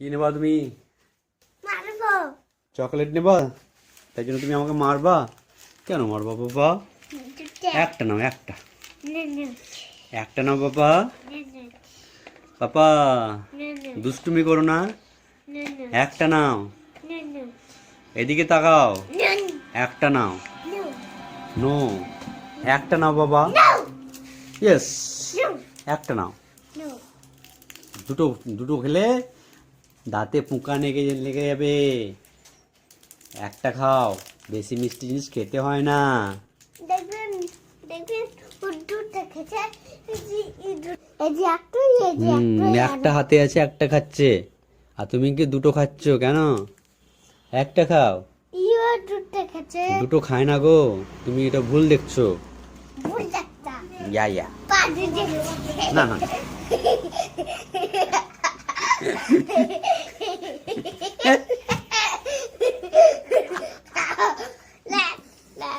কি নেবা তুমি? চকলেট নেবা? তাই জন্য তুমি আমাকে মারবা? কেন মারবা বাবা? একটা নাও একটা। একটা নাও বাবা। পাপা নে। দুষ্টুমি করো না। একটা নাও। এদিকে তাকাও। একটা নাও। নো। একটা নাও বাবা। ইয়েস একটা নাও। দুটো দুটো খেলে দাঁতে পুকা লেগে লেগে যাবে। একটা খাও বেশি মিষ্টি জিনিস খেতে হয় না। দেখবেন দেখবেন খেছে একটা হাতে আছে একটা খাচ্ছে। আর তুমি কি দুটো খাচ্ছ কেন? একটা খাও। দুটো খায় না গো। তুমি এটা ভুল দেখছ। ভুল ইয়া ইয়া। না না। লা লা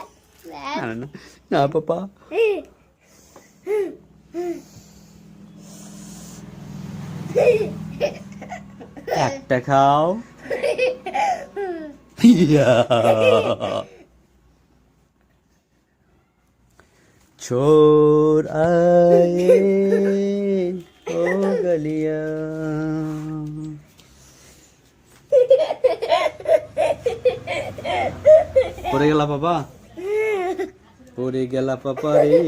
লা না না, না না পাপা একটা খাও ইয়া। छोर आए ओ गलिया পড়ে গেলা বাবা পড়ে গেলা পাপা রে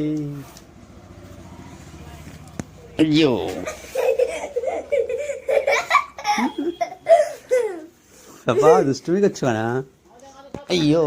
ইয়ো পাপা দুষ্টুমি করছো না আইয়ো